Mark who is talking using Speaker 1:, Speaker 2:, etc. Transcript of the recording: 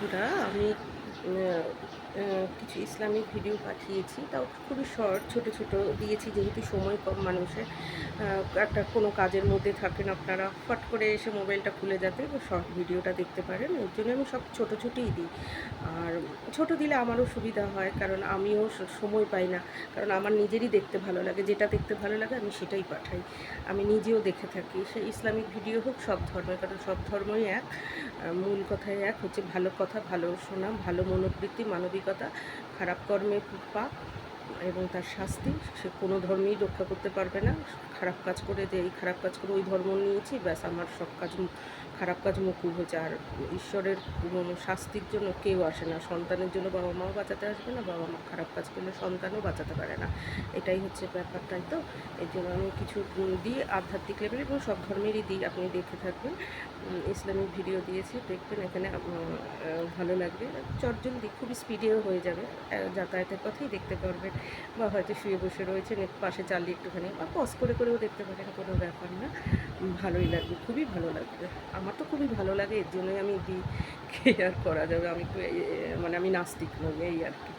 Speaker 1: বন্ধুরা আমি কিছু ইসলামিক ভিডিও পাঠিয়েছি। তাও খুবই শর্ট ছোট ছোট দিয়েছি। যেহেতু সময় কম মানুষের একটা কোনো কাজের মধ্যে থাকেন আপনারা, ফট করে এসে মোবাইলটা খুলে যাতে শর্ট ভিডিওটা দেখতে পারেন। এর জন্য আমি সব ছোট, ছোটোই দিই। আর ছোট দিলে আমারও সুবিধা হয়, কারণ আমিও সময় পাই না। কারণ আমার নিজেরই দেখতে ভালো লাগে। যেটা দেখতে ভালো লাগে, আমি সেটাই পাঠাই। আমি নিজেও দেখে থাকি। সে ইসলামিক ভিডিও হোক, সব ধর্মের কারণ সব ধর্মই এক। মূল কথাই এক হচ্ছে ভালো কথা, ভালো শোনা, ভালো মনোবৃত্তি, মানবিকতা, খারাপ কর্মে পাপ এবং তার শাস্তি, সে কোনো ধর্মেই রক্ষা করতে পারবে না। খারাপ কাজ করে যে, এই খারাপ কাজ করে ওই ধর্ম নিয়েছি, ব্যাস, আমার সব কাজ খারাপ কাজ মুকুব হয়েছে। আর ঈশ্বরের শাস্তির জন্য কেউ আসে না। সন্তানের জন্য বাবা মাও বাঁচাতে আসবে না, বাবা মা খারাপ কাজ করলে সন্তানও বাঁচাতে পারে না। এটাই হচ্ছে ব্যাপারটাই তো? এই জন্য আমি কিছু দিই, আধ্যাত্মিক লেভেলে এবং সব ধর্মেরই দিই। আপনি দেখে থাকবেন ইসলামিক ভিডিও দিয়েছি, দেখবেন এখানে ভালো লাগবে। চটজলদি খুব স্পিডেও হয়ে যাবে। যাতায়াতের পথেই দেখতে পারবেন বা হয়তো শুয়ে বসে রয়েছেন পাশে চালিয়ে একটুখানি বা পজ করে করেও দেখতে পারেন, কোনো ব্যাপার না। ভালোই লাগবে, খুবই ভালো লাগবে। আমার তো খুবই ভালো লাগে, এর জন্যই আমি দিই। কে আর করা যাবে আমি মানে আমি নাস্তিক নই, এই আর কি।